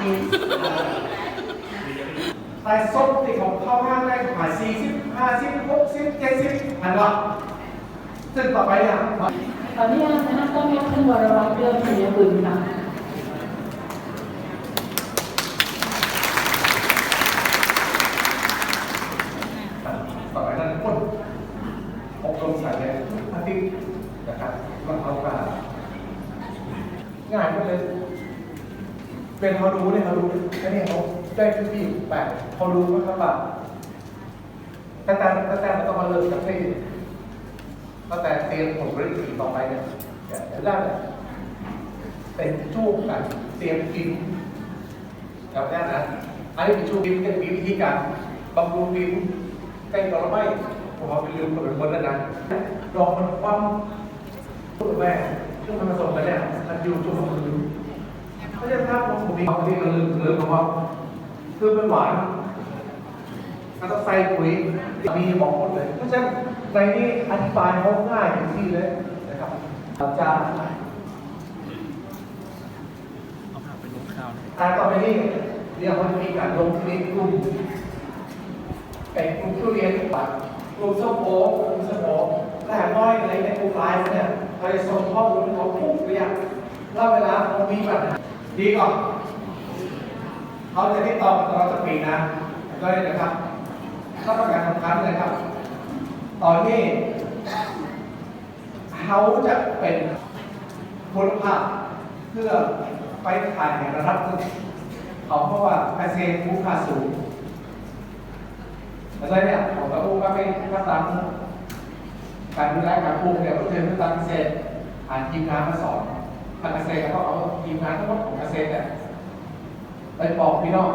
มีแต่ส้มที่ของเข้าห้างได้ขายสี่สิบห้าสิบหกสิบเจ็ดสิบอันละซึ่งต่อไปเนี่ยตอนนี้นะคะต้องยกขึ้นวรวัตรเรื่องชัยบุญค่ะ ต่อไปนั้นพ่นอบรมใส่เลยอาทิตย์นะครับมันเอาการง่ายมากเลย เป็นเขารู้เนี่ยเขารู้ไอ้นี่เขาได้พื้นที่แปดเขารู้ว่าครับว่าตั้งแต่แตั้งแต่ต้องมาเริ่มจากที่ตั้งแต่เตรียมผลผลิตสีต่อไปเนี่ยเดี๋ยวแรกเป็นช่วงการเตรียมกินกับแรกนะอันนี้เป็นช่วงกินจะมีวิธีการบำรุงดินใกล้ต่อระไม่ผมเอาไปลืมตัวเป็นคนแล้วนะดอกมันคว่ำพูดแม่ช่วงมันผสมกันเนี่ยมันอยู่ช่วงมันลืม ไม่ใช่ภาพของผมมีบางทีมันลืมลืมคำว่าคือมันหวานมันต้องใส่ปุ๋ยมีบอกหมดเลย เพราะฉะนั้นในนี้อธิบายเขาง่ายอย่างที่เลยนะครับอาจารย์อ่าต่อไปนี้เดี๋ยวมันมีการลงที่นี้กลุ่มเป็นกลุ่มทุเรียนปัดกลุ่มส้มโอกลุ่มส้มโอแต่น้อยในในกลุ่มไลน์เนี่ยเขาจะส่งข้อมูลเขาทุกระยะแล้วเวลาเขามีปัญหา ดีก่อนเขาจะติดต่อบเราสักปีนะก็เลยนะครับข้าประการสำคัญเลยครับ ตอนนี้เขาจะเป็นคุณภาพเพื่อไปถ่ายในระดับหนึ่งเขาเพราะว่าเกษตรคุณค่าสูงอะไรเนี่ยผมก็พูดว่าไม่ถ้าตามการดูแลการปลูกเนี่ยเราเรียนรู้ตามเกษตรผ่านทีมงานมาสอน ทางเกษตรก็เอาทีมงานทั้งหมดของเกษตรเนี่ยไปบอกพี่น้อง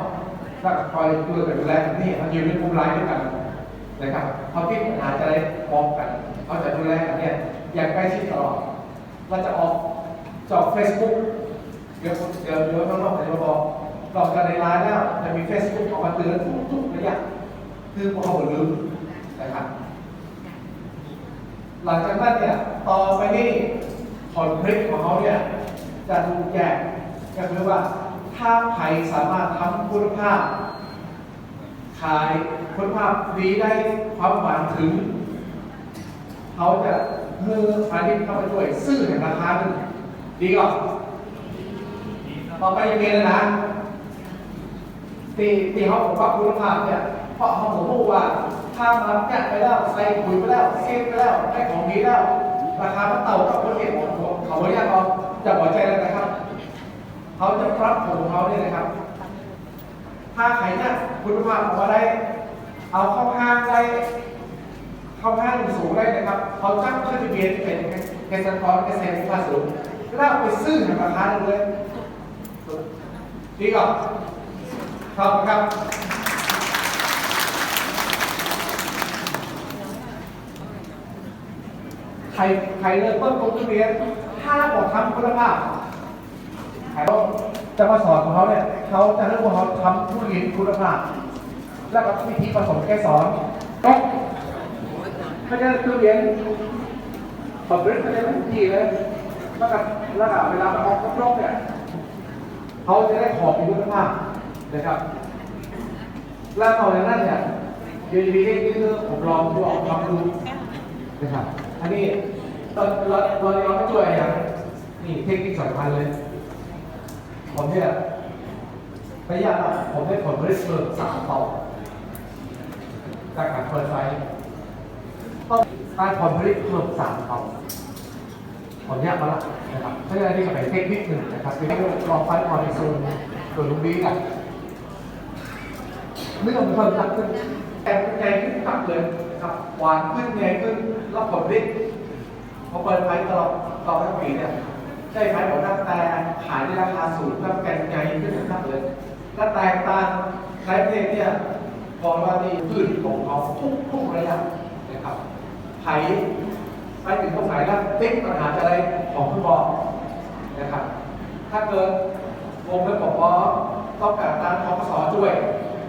ถ้าคอยดูแลดูแลแบบนี้มันอยู่ในกลุ่มไลน์ด้วยกันนะครับเขาที่ปัญหาจะได้บอกกันเขาจะดูแลกันเนี่ยอย่างใกล้ชิดตลอดเราจะออกจอกเฟซบุ๊กเดี๋ยวเดี๋ยวเดี๋ยวน้องๆจะมาบอกหลอกกันในไลน์แล้วจะมีเฟซบุ๊กออกมาเตือนทุกๆระยะคือพวกเขาหมดลืมนะครับหลังจากนั้นเนี่ยต่อไปนี่ ผลผลิตของเขาเนี่ยจะถูกแยกก็คือว่าถ้าใครสามารถทำคุณภาพ ขายคุณภาพดีได้ความหวานถึง เขาจะมือพาณิชย์เข้าไปช่วยซื้อในราคาหนึ่งดีก่อนต่อไปยังไงนะตีตีเขาบอกว่าคุณภาพเนี่ยเพราะเขาบอกว่าถ้ามันเนี่ยไปแล้วใส่ปุ๋ยไปแล้วเซฟไปแล้วได้ของดีแล้ว ราคามันเต่ากับคนเห็นของเขาไม่ยากเราจะหัวใจเลยนะครับเขาจะปรับของเขาเนี่ยนะครับ ถ้าใครเนี่ยคุณภาพออกมาได้ เอาเข้าห้างได้เข้าห้างสูงได้นะครับเขาจ้างขึ้นทะเบียนเป็นเกษตรกรเกษตรคุภาพสูงแล้วเอาไปซื้อในราคาเลยดีก่อนขอบคุณครับ ใครใครเริ่มต้นปลูกทุเรียนถ้าบอกทำคุณภาพใครต้องจะมาสอนของเขาเนี่ยเขาจะเริ่มว่าเขาทำทุเรียนคุณภาพ แล้วก็วิธีผสมแกสอนต้องเพราะฉะทุเรียนผลผลิตเขาจะเป็นที่เลยแล้วก็แล้วก็เวลามันออกครบเนี่ยเขาจะได้ของคุณภาพนะครับแล้วต่อจากนั้นเนี่ยยูนีนี่คือผมลองดูออกทำดูนะครับ อันนี้เราเราเราเราไม่ช่วยอย่างนี่เทคนิคสำคัญเลย ผมเนี่ยระยะหลังผมได้ผลผลิตเพิ่มสามเท่าจากการเปิดไฟต้องการผลผลิตเพิ่มสามเท่าผมแยกมาละนะครับเพราะฉะนั้นนี่ก็เป็นเทคนิคหนึ่งนะครับเป็นลองไฟออนในโซนส่วนลุงดีกันไม่ต้องเพิ่มตักขึ้นแต่ใหญ่ขึ้นตักเลย หวานขึ้นใหญ่ขึ้นรับผลผลิตพอเปิดไฟตลอดตลอดทั้งปีเนี่ยได้ขายผลตั้งแต่ขายในราคาสูงแล้วแกนใหญ่ขึ้นนะครับเลยและแตกตางใช้เพลงเนี่ยบอกว่านี่พืชของเขาทุกทุกระยะนะครับไถไปถึงตรงไหนแล้วติ๊กปัญหาจะอะไรของคุณบอกนะครับ ถ้าเกิดวงเล็บบอกว่าต้องการตามทกสช่วย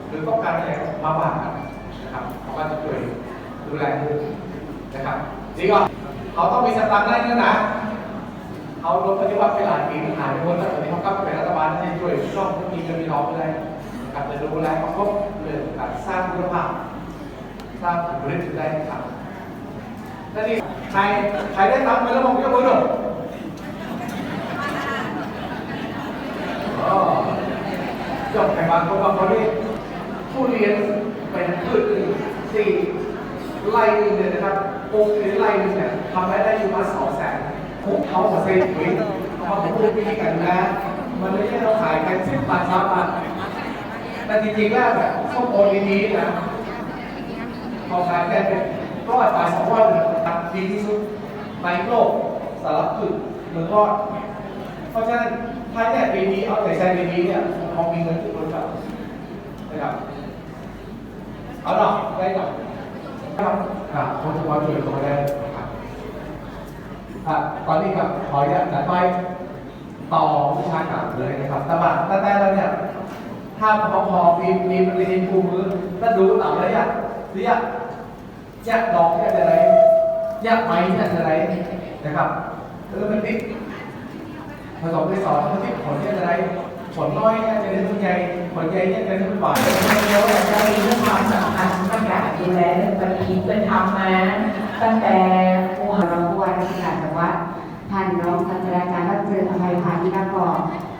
หรือต้องการอะไรมาบ้างนนะครับเขาก็จะช่วย ดูแลคุณนะครับนี่ก็เขาต้องมีสตังค์ได้ด้วยนะเขาลดปฏิวัติไปหลายปีหายไปหมดแล้วตอนนี้เขากลับมาเป็นรัฐบาลที่ช่วยช่องมีเงินมีทองไปเลยกลับไปดูแลประกอบเรื่องการสร้างคุณภาพสร้างผลผลิตได้ครับแล้วนี่ใครใครได้ตังค์ไปแล้วบอกยกมือหน่อยอ๋อยกใครบางคนบางคนนี่ผู้เรียนเป็นพืชสี่ ไร่หนึงเนี่ยนะครับปลูกในไร่หนึงเนี่ยทำรายได้อยู่มาสองแสนพวกเขาเซ็นปุ๋ยเอามาพูดวิธีกันนะ มันไม่ใช่เราขายกันสิบบาทสามบาทแต่จริงๆแล้วแบบส้มโอดีๆนะพอขายได้เป็นร้อยบาทสองร้อยเลยตัดดีที่สุดในโลกสารพัดเมืองรอดเพราะฉะนั้นถ้าแค่ปีนี้เอาแต่ใช้ปีนี้เนี่ยพอมีเงินทุกคนครับนะครับเอาหน่อยได้หน่อย ครับครับคนที่มาช่วยเขาได้ครับครับตอนนี้ครับขออนุญาตจัดไปต่อวิชาการเลยนะครับแต่ว่าแต่แต่แล้วเนี่ยถ้าพอพอมีมีปริญญาภูมิแล้วดูต่ำระยะระยะแยกดอกแยกอะไรแยกไม้แยกอะไรนะครับแล้วมันติดผสมไปสอนมันติดผลแยกอะไรผลน้อยแยกจะได้ผลใหญ่ผลใหญ่แยกจะได้ผลบ่ายเราอยากจะมีเรื่องความสำคัญตั้งแต่ดูแลเรื่องปฏิ มาตั้งแต่โอ้รองผู้ว่าราชการจังหวัดท่านรองศาสตราจารย์ดรอภัยพานิชแล้วก็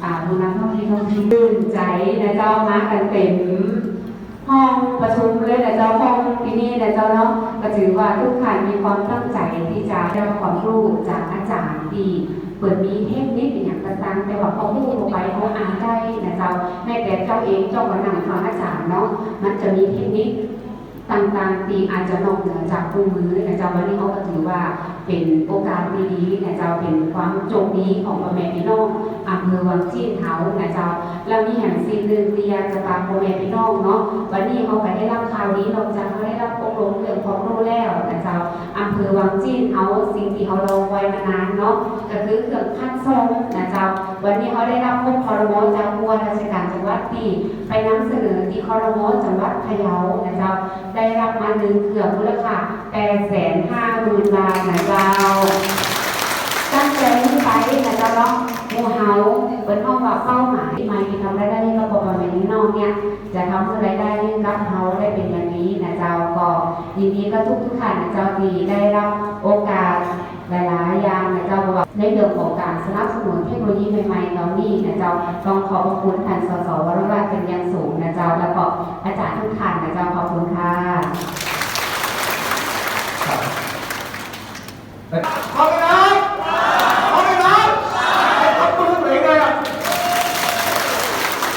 อ่าผู้นำท่องเที่ยวท่องเที่ยวตื่นใจนะเจ้ามากันเต็มห้องประชุมเลยนะเจ้าห้องที่นี่นะเจ้าเนาะก็ถือว่าทุกท่านมีความตั้งใจที่จะได้รับความรู้จากอาจารย์ที่เปิดมีเทคนิคอย่างต่างๆแต่ว่าเขาพูดลงไปเขาอ่านได้นะเจ้าแม้แต่เจ้าเองเจ้าก็นั่งฟังอาจารย์เนาะมันจะมีเทคนิค ต่างๆตีอาจจะนอกเหนือจากคู่มือนะเจ้าวันนี้เขาก็ถือว่า เป็นโอกาสดีๆนะเจ้าเป็นความโชคดีของพ่อแม่พี่น้องอำเภอวังจีนเฮานะเจ้าแล้วมีแห่งสิ่งหนึ่งที่อยากจะฝากพ่อแม่พี่น้องเนาะวันนี้เขาไปได้รับข่าวนี้นอกจากเขาได้รับอบรมเรื่องความรู้แล้วนะเจ้าอำเภอวังจีนเฮาสิ่งที่เขารอไว้มานานเนาะก็คือเครื่องคัดซองนะเจ้าวันนี้เขาได้รับพบคอรมอจากผู้ว่าราชการจังหวัดที่ไปนำเสนอที่คอรมอจังหวัดพะเยานะเจ้าได้รับมาหนึ่งเกือบมูลค่า8แสนห้าหมื่นบาทนะเจ้าตั้งใจนี้ไปนะเจ้าเนาะมูเฮาเป็นห้องว่าเป้าหมายที่มาที่ทำรายได้ให้กับพ่อแม่พี่น้องเนี่ย จะทำให้รายได้ให้กับเฮาได้เป็นอย่างนี้นะเจ้าก็ยินดีกับทุกทุกๆท่านนะเจ้าที่ได้รับโอกาสหลายๆอย่างนะเจ้าว่าในเรื่องของการสนับสนุนเทคโนโลยีใหม่ๆเหล่านี้นะเจ้าต้องขอบพระคุณท่านสสวรวัฒน์เป็นอย่างสูงนะเจ้าแล้วก็อาจารย์ทุกท่านนะเจ้าขอบคุณค่ะ ขอไปนะขอไปนะไอ้คนปืนเหนไงอะ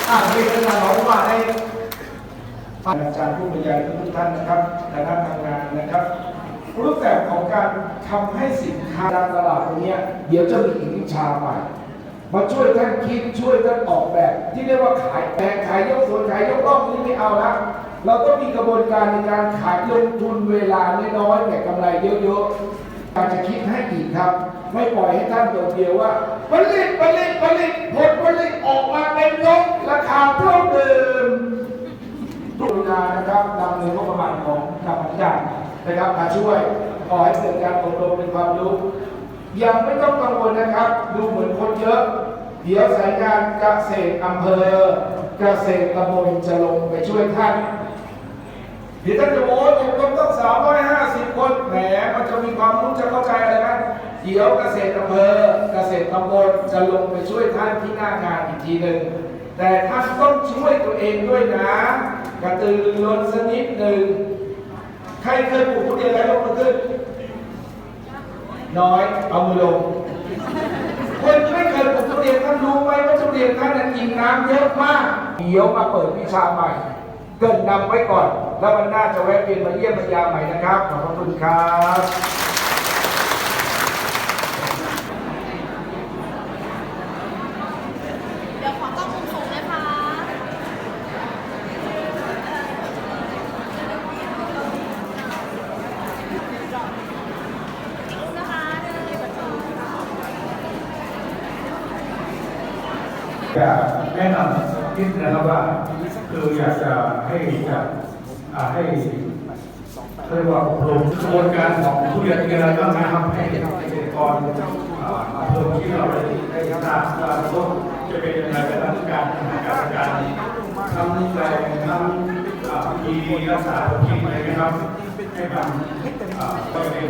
อะนี่คือการบอกว่าให้อาจารย์ผู้บรรยายทุกท่านนะครับคณะทำงานนะครับ รูปแบบของการทำให้สินค้าการตลาดตรงเนี้ยเดี๋ยวจะมีอีกวิชาใหม่มาช่วยท่านคิดช่วยท่านออกแบบ ที่เรียกว่าขายแปลงขายยกส่วนขายยกรอบนี้ไม่เอาละเราต้องมีกระบวนการในการขายลงทุนเวลาน้อยๆแต่กำไรเยอะๆารจะคิดให้อีกครับ ไม่ปล่อยให้ท่านโดดเดียวว่าผลิตผลิตผลิตผลผลิตออกมาเป็นนกราคาเท่าเดิมทุกงานะครับนำเงินงบประมาณของกรรมการนะครับมาช่วยขอให้เกิดการอบรมเป็นความรู้ยังไม่ต้องกังวลนะครับ ดูเหมือนคนเยอะ เดี๋ยวสายงานเกษตรอำเภอ เกษตรตำบลจะลงไปช่วยท่านเดี๋ยวท่านจะโอ้ยอบรม ต้องร้อยห้าสิบคนแหมมันจะมีความรู้จะเข้าใจอะไรไหมเดี๋ยวเกษตรอำเภอเกษตรตำบลจะลงไปช่วยท่านที่หน้างานอีกทีหนึ่งแต่ท่านต้องช่วยตัวเองด้วยนะกระตือรือร้นสักนิดหนึ่งใครเคยปลูกทุเรียนแล้วยกมือขึ้น น้อยเอามือลง คนที่ไม่เคยปลูกทุเรียนท่านรู้ไหมว่าทุเรียนท่านนั้นกินน้ำเยอะมากเดี๋ยวมาเปิดวิชาใหม่ เกินนำไว้ก่อน แล้ววันหน้าจะแวะเวียนมาเยี่ยมพยาใหม่นะครับ ขอบพระคุณครับ เดี๋ยวขอกล้องมุมสูงนะคะ นะคะหนึ่งสอง อยากแนะนำนิดนะครับว่าคืออยากจะให้จะให้เรียกว่าอบรมกระบวนการของผู้เรียนมีอะไรบ้างนะครับให้เกษตรกรอำเภอที่เราได้ได้ทราบว่าต้นจะเป็นยังไงเป็นรัฐการการการทำแปลงทำพิธีรักษาพิธีอะไรนะครับให้มันอ่าก็เป็น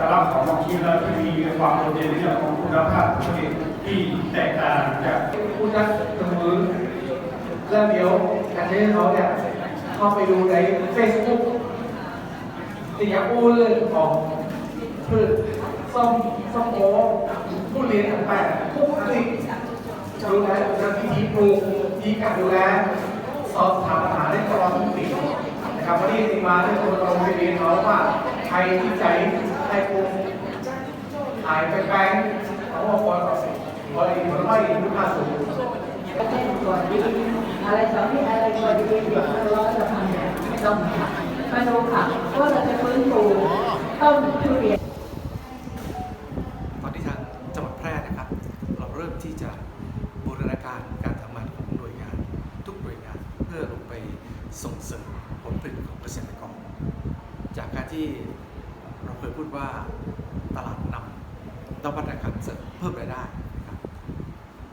อ่าอัตลักษณ์ของบางทีแล้วที่มีความโดดเด่นในเรื่องของคุณภาพผลิตที่แตกต่างจากผู้นักเสมอแล้วเดี๋ยวการใช้เขาเนี่ยเข้าไปดูใน Facebook ที่อยากพูดเรื่องของพืชส้มส้มโอผู้เรียนต่างๆทุกชนิดดูแลวิธีปลูกวิธีการดูแลสอบทำอาหารได้ตลอดทุกปีนะครับวันนี้ที่มาได้ตัวเราไปเรียนเขาว่า ใครที่ใจให้ปลูกถ่ายไปแปลเขาบอกว่าพอดีมันไม่คุณค่าสูงก่อนดีอะไรสอนที่อะไรก็ดีเดี๋ยวเราจะทำเนี่ยต้องมาดูค่ะว่าเราจะฟื้นฟูต้นทุเรียนตอนที่ทางจังหวัดแพร่นะครับ เราเริ่มที่จะบูรณาการการทำงานของหน่วยงาน ทุกหน่วยงานเพื่อลงไปส่งเสริมผลผลิตของเกษตรกร จากการที่เราเคยพูดว่าตลาดนำนวัตกรรมเสริมเพิ่มรายได้ครับ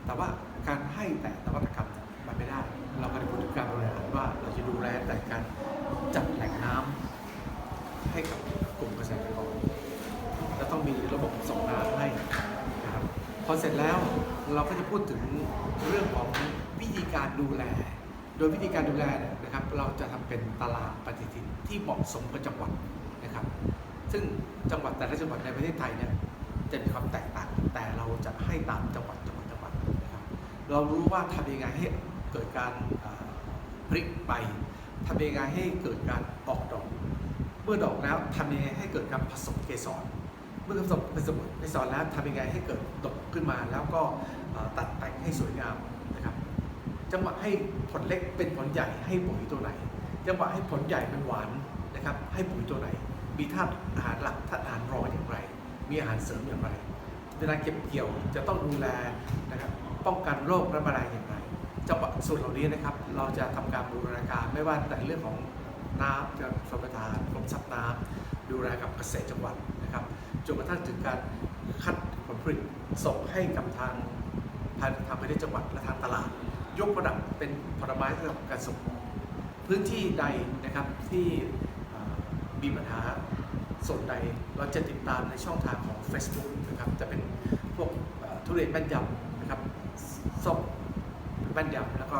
แต่ว่าการให้แต่นวัตกรรมมันไม่ได้ เราก็ได้พูดถึงการบริหารว่าเราจะดูแลแต่การจัดแหล่งน้ำให้กับกลุ่มเกษตรกรและต้องมีระบบส่งน้ำให้นะครับพอเสร็จแล้วเราก็จะพูดถึงเรื่องของวิธีการดูแล โดยวิธีการดูแลนะครับเราจะทำเป็นตารางปฏิทินที่เหมาะสมกับจังหวัดนะครับ ซึ่งจังหวัดแต่ละจังหวัดในประเทศไทยเนี่ยจะมีความแตกต่างแต่เราจะให้ตามจังหวัดจังหวัดจังหวัดนะครับเรารู้ว่าทำยังไงให้เกิดการพลิกไปทำยังไงให้เกิดการออกดอก เมื่อดอกแล้วทำยังไงให้เกิดการผสมเกสรเมื่อผสมผสมเกสรแล้วทำยังไงให้เกิดดอกขึ้นมา แล้วก็ตัดแต่งให้สวยงาม จังหวะให้ผลเล็กเป็นผลใหญ่ให้ปุ๋ยตัวไหน จังหวะให้ผลใหญ่เป็นหวานนะครับให้ปุ๋ยตัวไหน มีธาตุอาหารหลักธาตุอาหารรองอย่างไร มีอาหารเสริมอย่างไร เวลาเก็บเกี่ยวจะต้องดูแลนะครับป้องกันโรคและแมลงอย่างไร จังหวะส่วนเหล่านี้นะครับ เราจะทำการบูรณาการไม่ว่าแต่เรื่องของน้ำกับชลประทานกรมทรัพย์น้ำดูแลกับเกษตรจังหวัดนะครับจนกระทั่งถึงการคัดผลผลิตส่งให้กับทางทางทางประเทศจังหวัดและทางตลาด ยกระดับเป็นผลไม้สำหรับการส่งออกพื้นที่ใดนะครับที่มีปัญหาส่วนใดเราจะติดตามในช่องทางของ Facebook นะครับจะเป็นพวกทุเรียนแม่นยำนะครับส้มแม่นยำแล้วก็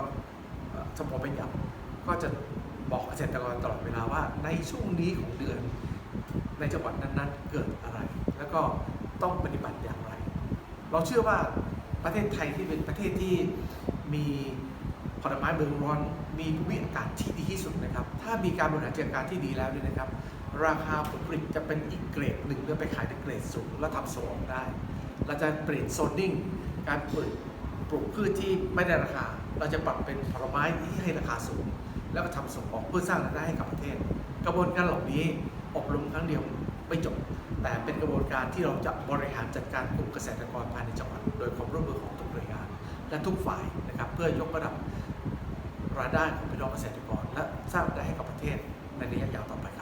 ส้มโอแม่นยำก็จะบอกเกษตรกรตลอดเวลาว่าในช่วงนี้ของเดือน ในจังหวัดนั้นๆเกิดอะไร แล้วก็ต้องปฏิบัติอย่างไร เราเชื่อว่าประเทศไทยที่เป็นประเทศที่ มีผลไม้เมืองร้อน มีภูมิอากาศที่ดีที่สุดนะครับ ถ้ามีการบริหารจัดการที่ดีแล้วเนี่ยนะครับ ราคาผลผลิตจะเป็นอีกเกรดหนึ่งเพื่อไปขายในเกรดสูงแล้วทำส่งออกได้ เราจะเปลี่ยนโซนนิ่ง การปลูกปลูกพืชที่ไม่ได้ราคา เราจะปรับเป็นผลไม้ที่ให้ราคาสูง แล้วก็ทำส่งออกเพื่อสร้างรายได้ให้กับประเทศ กระบวนการเหล่านี้อบรมครั้งเดียวไม่จบ แต่เป็นกระบวนการที่เราจะบริหารจัดการกลุ่มเกษตรกรภายในจังหวัดโดยความร่วมมือของ และทุกฝ่ายนะครับเพื่อยกระดับรายได้ของพี่น้องเกษตรกร และสร้างรายได้ให้กับประเทศในระยะยาวต่อไป